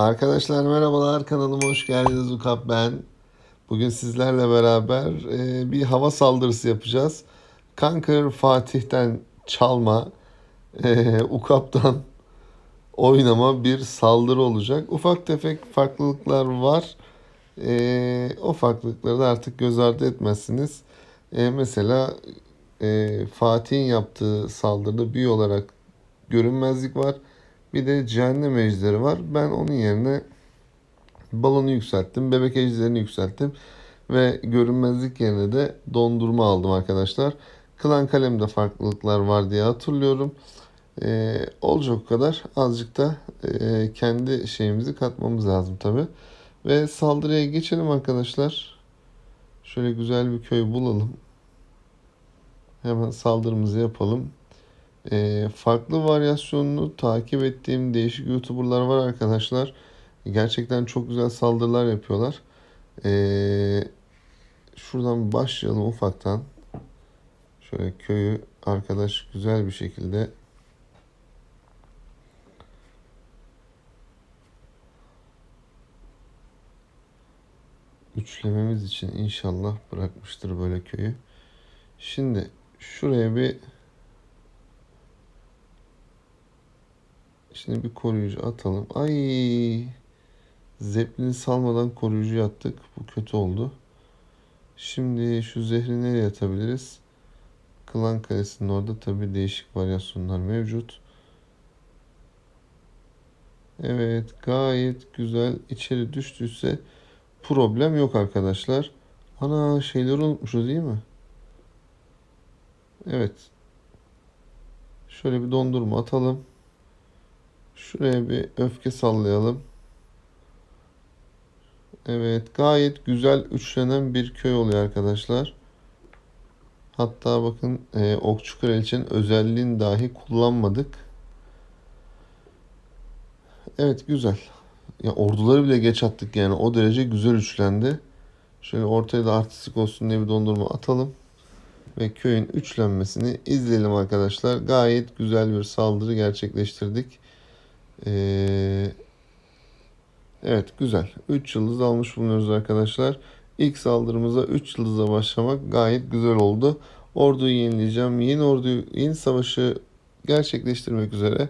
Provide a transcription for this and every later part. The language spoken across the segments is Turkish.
Arkadaşlar merhabalar kanalıma hoş geldiniz Ukap ben. Bugün sizlerle beraber e, bir hava saldırısı yapacağız. Kanker Fatih'ten çalma, e, Ukap'tan oynama bir saldırı olacak. Ufak tefek farklılıklar var. E, o farklılıkları da artık göz ardı etmezsiniz. E, mesela e, Fatih'in yaptığı saldırıda büyü olarak görünmezlik var. Bir de cehennem ejderi var. Ben onun yerine balonu yükselttim. Bebek ejderini yükselttim. Ve görünmezlik yerine de dondurma aldım arkadaşlar. Klan kalemde farklılıklar var diye hatırlıyorum. Ee, olacak kadar. Azıcık da e, kendi şeyimizi katmamız lazım tabi. Ve saldırıya geçelim arkadaşlar. Şöyle güzel bir köy bulalım. Hemen saldırımızı yapalım. E, farklı varyasyonunu takip ettiğim değişik YouTuber'lar var arkadaşlar. Gerçekten çok güzel saldırılar yapıyorlar. E, şuradan başlayalım ufaktan. Şöyle köyü arkadaş güzel bir şekilde üçlememiz için inşallah bırakmıştır böyle köyü. Şimdi şuraya bir Şimdi bir koruyucu atalım. Ay. Zeplini salmadan koruyucu attık. Bu kötü oldu. Şimdi şu zehri nereye atabiliriz? Klan kalesinin orada tabi değişik varyasyonlar mevcut. Evet gayet güzel. İçeri düştüyse problem yok arkadaşlar. Ana şeyleri unutmuşuz değil mi? Evet. Şöyle bir dondurma atalım. Şuraya bir öfke sallayalım. Evet gayet güzel üçlenen bir köy oluyor arkadaşlar. Hatta bakın e, Okçu Kraliçenin özelliğini dahi kullanmadık. Evet güzel. Ya orduları bile geç attık yani o derece güzel üçlendi. Şöyle ortaya da artistik olsun diye bir dondurma atalım. Ve köyün üçlenmesini izleyelim arkadaşlar. Gayet güzel bir saldırı gerçekleştirdik. Ee, evet güzel. 3 yıldız almış bulunuyoruz arkadaşlar. İlk saldırımıza 3 yıldızla başlamak gayet güzel oldu. Orduyu yenileyeceğim. Yeni orduyu, yeni savaşı gerçekleştirmek üzere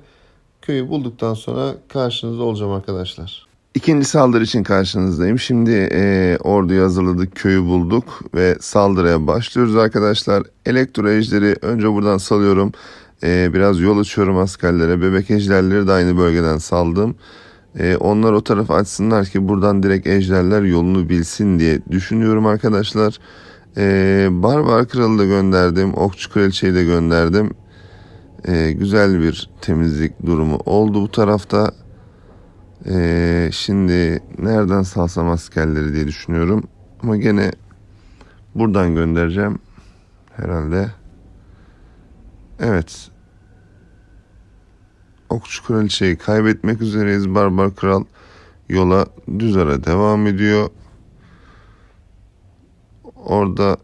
köyü bulduktan sonra karşınızda olacağım arkadaşlar. İkinci saldırı için karşınızdayım. Şimdi e, orduyu hazırladık, köyü bulduk ve saldırıya başlıyoruz arkadaşlar. Elektro ejderi önce buradan salıyorum. E, biraz yol açıyorum askerlere. Bebek ejderleri de aynı bölgeden saldım. E, onlar o tarafı açsınlar ki buradan direkt ejderler yolunu bilsin diye düşünüyorum arkadaşlar. E, Barbar Kralı da gönderdim. Okçu Kraliçeyi de gönderdim. E, güzel bir temizlik durumu oldu bu tarafta. Ee, şimdi nereden salsam askerleri diye düşünüyorum. Ama gene buradan göndereceğim. Herhalde. Evet. Okçu kraliçeyi kaybetmek üzereyiz. Barbar kral yola düz ara devam ediyor. Orada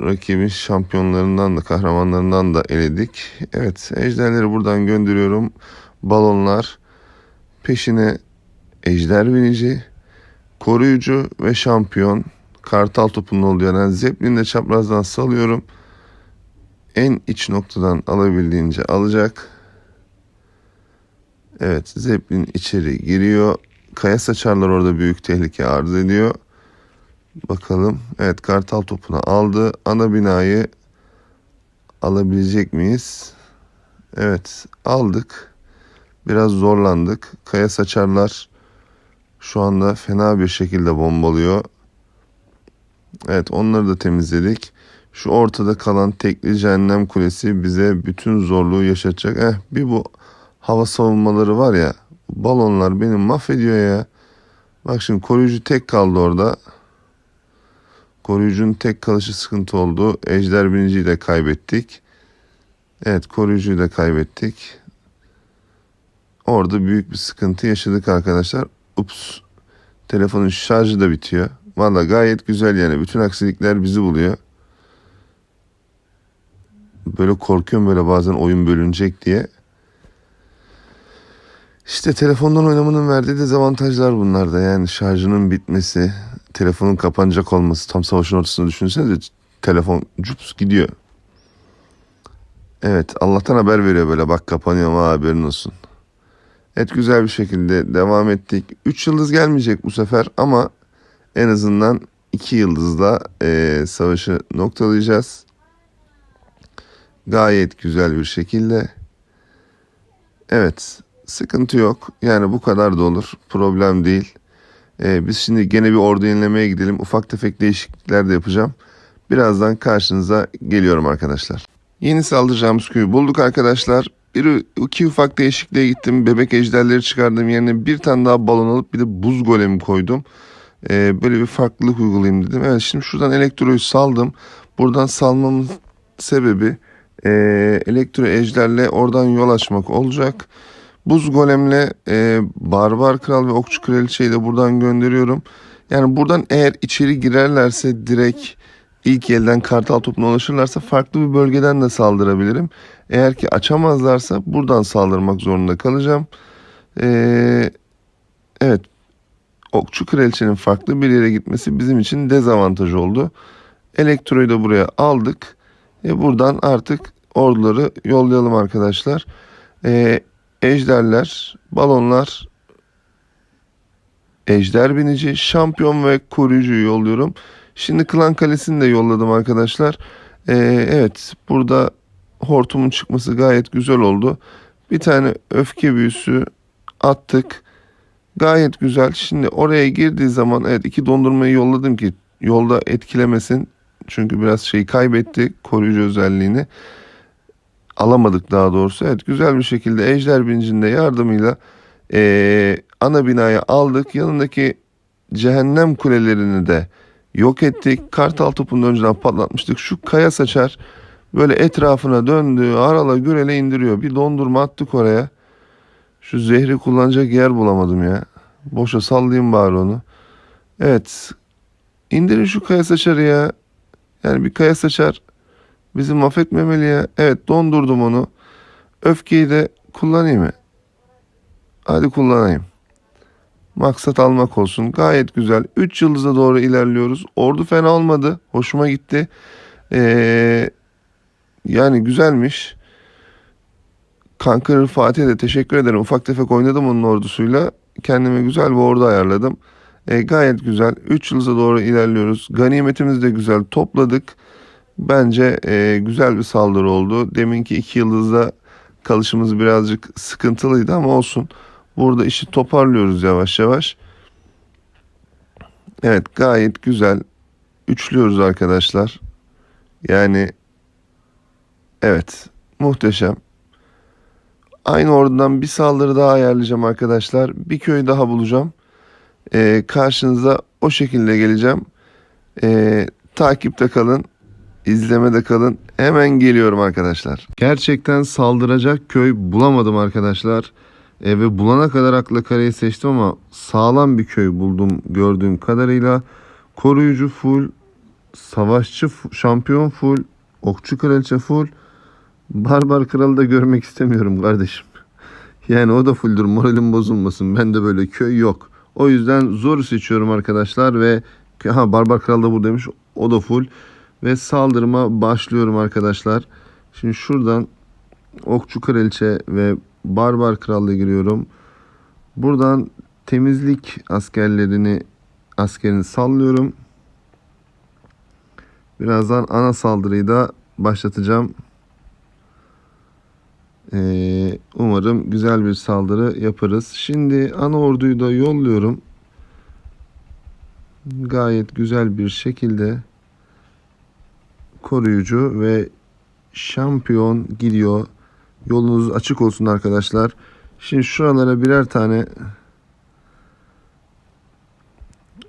rakibin şampiyonlarından da kahramanlarından da eledik. Evet ejderleri buradan gönderiyorum. Balonlar peşine ejder binici, koruyucu ve şampiyon. Kartal topunun olduğu yerden Zeppelin'i de çaprazdan salıyorum. En iç noktadan alabildiğince alacak. Evet Zeppelin içeri giriyor. Kaya saçarlar orada büyük tehlike arz ediyor. Bakalım. Evet kartal topunu aldı. Ana binayı alabilecek miyiz? Evet aldık. Biraz zorlandık. Kaya saçarlar şu anda fena bir şekilde bombalıyor. Evet onları da temizledik. Şu ortada kalan tekli cehennem kulesi bize bütün zorluğu yaşatacak. Eh bir bu hava savunmaları var ya balonlar beni mahvediyor ya. Bak şimdi koruyucu tek kaldı orada. Koruyucunun tek kalışı sıkıntı oldu. Ejder biniciyi de kaybettik. Evet koruyucuyu da kaybettik. Orada büyük bir sıkıntı yaşadık arkadaşlar. Ups. Telefonun şarjı da bitiyor. Valla gayet güzel yani. Bütün aksilikler bizi buluyor. Böyle korkuyorum böyle bazen oyun bölünecek diye. İşte telefondan oynamanın verdiği dezavantajlar bunlar da. Yani şarjının bitmesi, telefonun kapanacak olması. Tam savaşın ortasında düşünsenize telefon cups gidiyor. Evet Allah'tan haber veriyor böyle bak kapanıyor ama haberin olsun. Evet güzel bir şekilde devam ettik. 3 yıldız gelmeyecek bu sefer ama en azından 2 yıldızla eee, savaşı noktalayacağız. Gayet güzel bir şekilde. Evet sıkıntı yok. Yani bu kadar da olur. Problem değil. Ee, biz şimdi gene bir ordu yenilemeye gidelim. Ufak tefek değişiklikler de yapacağım. Birazdan karşınıza geliyorum arkadaşlar. Yeni saldıracağımız köyü bulduk arkadaşlar. Bir, iki ufak değişikliğe gittim. Bebek ejderleri çıkardım yerine bir tane daha balon alıp bir de buz golemi koydum. Ee, böyle bir farklılık uygulayayım dedim. Evet şimdi şuradan elektroyu saldım. Buradan salmamın sebebi e, elektro ejderle oradan yol açmak olacak. Buz golemle e, barbar kral ve okçu kraliçeyi de buradan gönderiyorum. Yani buradan eğer içeri girerlerse direkt ilk elden kartal topuna ulaşırlarsa farklı bir bölgeden de saldırabilirim. Eğer ki açamazlarsa buradan saldırmak zorunda kalacağım. E, evet okçu kraliçenin farklı bir yere gitmesi bizim için dezavantaj oldu. Elektroyu da buraya aldık. E buradan artık orduları yollayalım arkadaşlar. E, ejderler, balonlar, ejder binici, şampiyon ve koruyucuyu yolluyorum. Şimdi Klan Kalesi'ni de yolladım arkadaşlar. E, evet burada hortumun çıkması gayet güzel oldu. Bir tane öfke büyüsü attık. Gayet güzel. Şimdi oraya girdiği zaman evet iki dondurmayı yolladım ki yolda etkilemesin. Çünkü biraz şeyi kaybetti koruyucu özelliğini. Alamadık daha doğrusu. Evet güzel bir şekilde Ejder Binic'in de yardımıyla eee, ana binayı aldık. Yanındaki cehennem kulelerini de yok ettik. Kartal topunu önceden patlatmıştık. Şu kaya saçar böyle etrafına döndü. Arala gürele indiriyor. Bir dondurma attık oraya. Şu zehri kullanacak yer bulamadım ya. Boşa sallayayım bari onu. Evet. İndirin şu kaya saçarı ya. Yani bir kaya saçar bizi mahvetmemeli ya. Evet dondurdum onu. Öfkeyi de kullanayım mı? Hadi kullanayım. Maksat almak olsun. Gayet güzel. 3 yıldıza doğru ilerliyoruz. Ordu fena olmadı. Hoşuma gitti. Ee, yani güzelmiş. Kankırır Fatih'e de teşekkür ederim. Ufak tefek oynadım onun ordusuyla. Kendime güzel bir ordu ayarladım. E, gayet güzel. 3 yıldıza doğru ilerliyoruz. Ganimetimizi de güzel topladık. Bence e, güzel bir saldırı oldu. Deminki 2 yıldızda kalışımız birazcık sıkıntılıydı ama olsun. Burada işi toparlıyoruz yavaş yavaş. Evet gayet güzel. Üçlüyoruz arkadaşlar. Yani evet muhteşem. Aynı ordudan bir saldırı daha ayarlayacağım arkadaşlar. Bir köy daha bulacağım. Ee, karşınıza o şekilde geleceğim. Ee, takipte kalın. İzlemede kalın. Hemen geliyorum arkadaşlar. Gerçekten saldıracak köy bulamadım arkadaşlar. E, ve bulana kadar akla kareyi seçtim ama sağlam bir köy buldum gördüğüm kadarıyla. Koruyucu full, savaşçı şampiyon full, okçu kraliçe full. Barbar kralı da görmek istemiyorum kardeşim. Yani o da fulldür moralim bozulmasın. Bende böyle köy yok. O yüzden zoru seçiyorum arkadaşlar ve ha Barbar Kral da buradaymış. O da full ve saldırıma başlıyorum arkadaşlar. Şimdi şuradan Okçu Kraliçe ve Barbar Kral'la giriyorum. Buradan temizlik askerlerini askerini sallıyorum. Birazdan ana saldırıyı da başlatacağım. Ee, umarım güzel bir saldırı yaparız. Şimdi ana orduyu da yolluyorum. Gayet güzel bir şekilde koruyucu ve şampiyon gidiyor. Yolunuz açık olsun arkadaşlar. Şimdi şuralara birer tane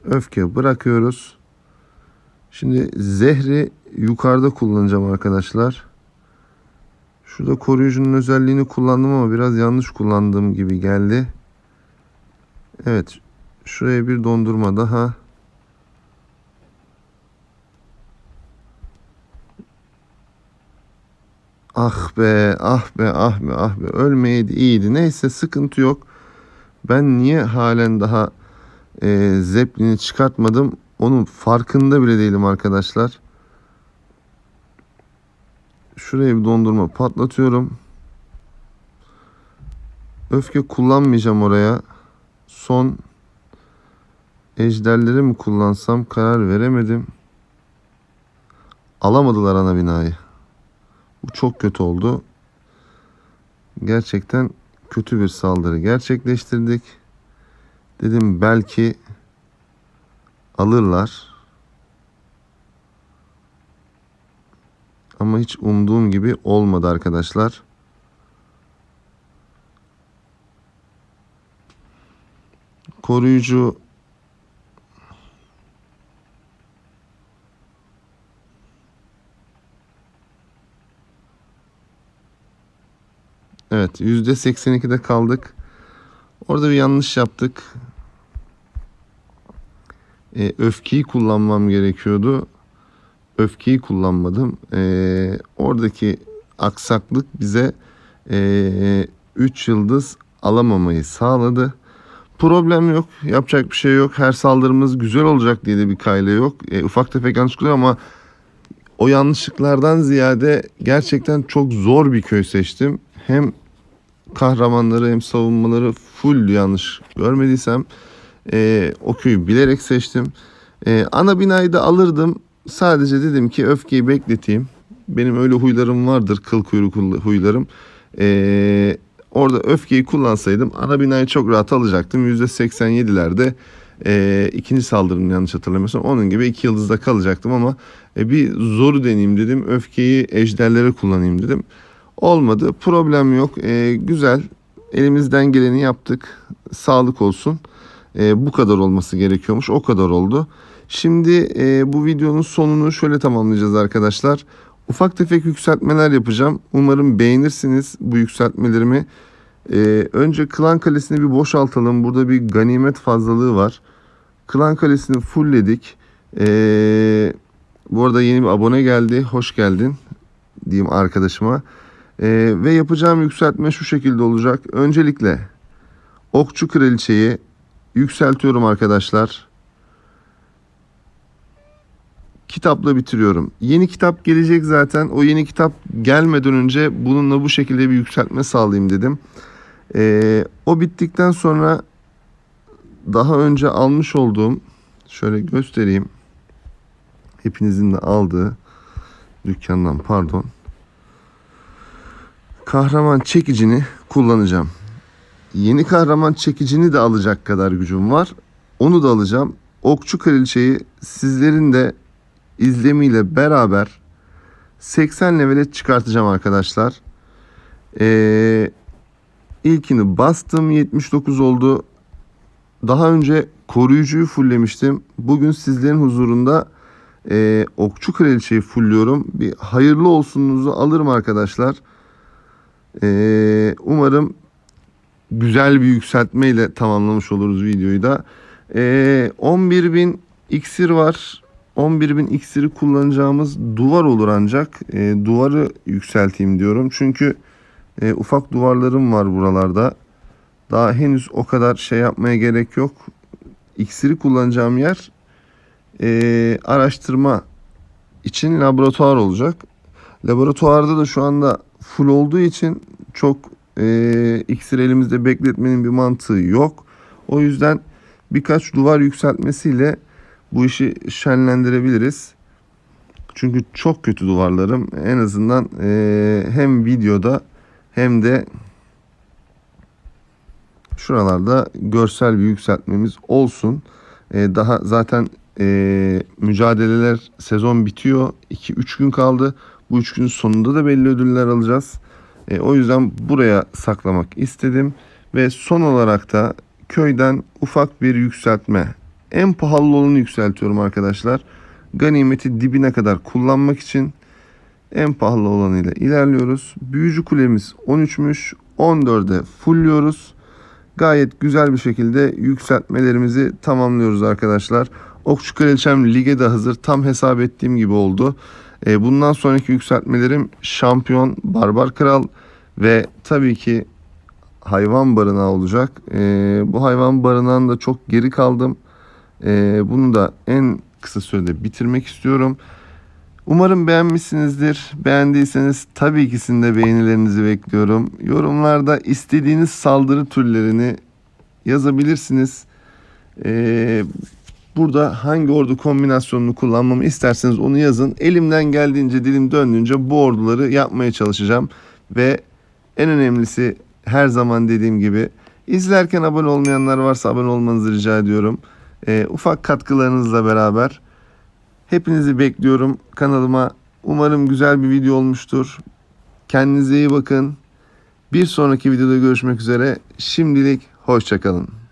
öfke bırakıyoruz. Şimdi zehri yukarıda kullanacağım arkadaşlar. Şurada koruyucunun özelliğini kullandım ama biraz yanlış kullandığım gibi geldi. Evet. Şuraya bir dondurma daha. Ah be, ah be, ah be, ah be. Ölmeyeydi iyiydi. Neyse sıkıntı yok. Ben niye halen daha e, Zeppelin'i çıkartmadım? Onun farkında bile değilim arkadaşlar. Şuraya bir dondurma patlatıyorum. Öfke kullanmayacağım oraya. Son ejderleri mi kullansam karar veremedim. Alamadılar ana binayı. Bu çok kötü oldu. Gerçekten kötü bir saldırı gerçekleştirdik. Dedim belki alırlar. Ama hiç umduğum gibi olmadı arkadaşlar. Koruyucu Evet %82'de kaldık. Orada bir yanlış yaptık. E, öfkeyi kullanmam gerekiyordu. Öfkeyi kullanmadım. E, oradaki aksaklık bize 3 yıldız alamamayı sağladı. Problem yok. Yapacak bir şey yok. Her saldırımız güzel olacak diye de bir kayla yok. E, ufak tefek yanlışlık oluyor ama o yanlışlıklardan ziyade gerçekten çok zor bir köy seçtim. Hem kahramanları hem savunmaları full yanlış görmediysem e, o köyü bilerek seçtim. E, ana binayı da alırdım. Sadece dedim ki öfkeyi bekleteyim. Benim öyle huylarım vardır. Kıl kuyruk huylarım. E, orada öfkeyi kullansaydım ana binayı çok rahat alacaktım. %87'lerde e, ikinci saldırım yanlış hatırlamıyorsam onun gibi iki yıldızda kalacaktım ama e, bir zoru deneyeyim dedim. Öfkeyi ejderlere kullanayım dedim. Olmadı. Problem yok. E, güzel. Elimizden geleni yaptık. Sağlık olsun. E, bu kadar olması gerekiyormuş. O kadar oldu. Şimdi e, bu videonun sonunu şöyle tamamlayacağız arkadaşlar. Ufak tefek yükseltmeler yapacağım. Umarım beğenirsiniz bu yükseltmelerimi. E, önce Klan Kalesi'ni bir boşaltalım. Burada bir ganimet fazlalığı var. Klan Kalesi'ni fullledik. E, bu arada yeni bir abone geldi. Hoş geldin diyeyim arkadaşıma. Ee, ve yapacağım yükseltme şu şekilde olacak. Öncelikle okçu kraliçeyi yükseltiyorum arkadaşlar. Kitapla bitiriyorum. Yeni kitap gelecek zaten. O yeni kitap gelmeden önce bununla bu şekilde bir yükseltme sağlayayım dedim. Ee, o bittikten sonra daha önce almış olduğum şöyle göstereyim. Hepinizin de aldığı dükkandan pardon kahraman çekicini kullanacağım. Yeni kahraman çekicini de alacak kadar gücüm var. Onu da alacağım. Okçu kraliçeyi sizlerin de izlemiyle beraber 80 levele çıkartacağım arkadaşlar. Ee, ilkini bastım 79 oldu. Daha önce koruyucuyu fulllemiştim. Bugün sizlerin huzurunda e, okçu kraliçeyi fullliyorum. Bir hayırlı olsununuzu alırım arkadaşlar. Ee, umarım güzel bir yükseltmeyle tamamlamış oluruz videoyu da. Ee, 11.000 iksir var. 11.000 iksiri kullanacağımız duvar olur ancak. Ee, duvarı yükselteyim diyorum. Çünkü e, ufak duvarlarım var buralarda. Daha henüz o kadar şey yapmaya gerek yok. İksiri kullanacağım yer e, araştırma için laboratuvar olacak. Laboratuvarda da şu anda full olduğu için çok e, iksir elimizde bekletmenin bir mantığı yok. O yüzden birkaç duvar yükseltmesiyle bu işi şenlendirebiliriz. Çünkü çok kötü duvarlarım. En azından e, hem videoda hem de şuralarda görsel bir yükseltmemiz olsun. E, daha zaten e, mücadeleler sezon bitiyor. 2-3 gün kaldı. Bu 3 gün sonunda da belli ödüller alacağız. E, o yüzden buraya saklamak istedim. Ve son olarak da köyden ufak bir yükseltme. En pahalı olanı yükseltiyorum arkadaşlar. Ganimeti dibine kadar kullanmak için en pahalı olanıyla ilerliyoruz. Büyücü kulemiz 13'müş. 14'e fullliyoruz. Gayet güzel bir şekilde yükseltmelerimizi tamamlıyoruz arkadaşlar. Okçu Kraliçem lige de hazır. Tam hesap ettiğim gibi oldu. E, bundan sonraki yükseltmelerim Şampiyon, Barbar Kral ve tabii ki hayvan barınağı olacak. Ee, bu hayvan barınağında çok geri kaldım. Ee, bunu da en kısa sürede bitirmek istiyorum. Umarım beğenmişsinizdir. Beğendiyseniz tabii ki sizin de beğenilerinizi bekliyorum. Yorumlarda istediğiniz saldırı türlerini yazabilirsiniz. Ee, burada hangi ordu kombinasyonunu kullanmamı isterseniz onu yazın. Elimden geldiğince dilim döndüğünce bu orduları yapmaya çalışacağım. Ve en önemlisi her zaman dediğim gibi izlerken abone olmayanlar varsa abone olmanızı rica ediyorum. Ee, ufak katkılarınızla beraber hepinizi bekliyorum kanalıma. Umarım güzel bir video olmuştur. Kendinize iyi bakın. Bir sonraki videoda görüşmek üzere. Şimdilik hoşçakalın.